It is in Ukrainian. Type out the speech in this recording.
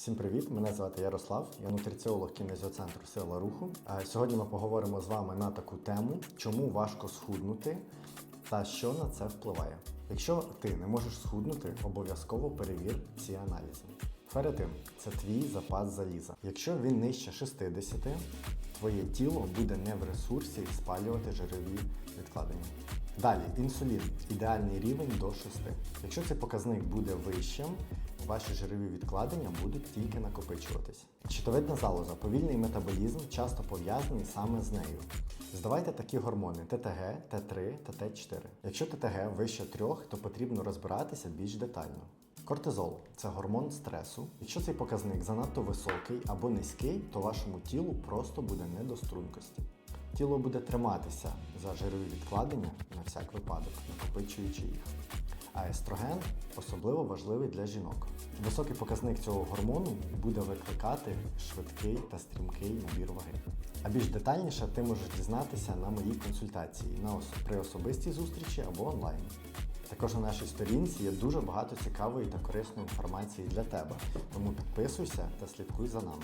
Всім привіт! Мене звати Ярослав, я нутриціолог кінезіоцентру Сила Руху. Е, Сьогодні ми поговоримо з вами на таку тему, чому важко схуднути та що на це впливає. Якщо ти не можеш схуднути, обов'язково перевір ці аналізи. Ферритин – це твій запас заліза. Якщо він нижче 60, твоє тіло буде не в ресурсі спалювати жирові відкладення. Далі інсулін ідеальний рівень до 6. Якщо цей показник буде вищим, ваші жирові відкладення будуть тільки накопичуватись. Щитовидна залоза, повільний метаболізм часто пов'язаний саме з нею. Здавайте такі гормони ТТГ, Т3 та Т4. Якщо ТТГ вище 3, то потрібно розбиратися більш детально. Кортизол це гормон стресу. Якщо цей показник занадто високий або низький, то вашому тілу просто буде не до стрункості. Тіло буде триматися за жирові відкладення на всяк випадок, накопичуючи їх. А естроген особливо важливий для жінок. Високий показник цього гормону буде викликати швидкий та стрімкий набір ваги. А більш детальніше ти можеш дізнатися на моїй консультації на ос- при особистій зустрічі або онлайн. Також на нашій сторінці є дуже багато цікавої та корисної інформації для тебе, тому підписуйся та слідкуй за нами.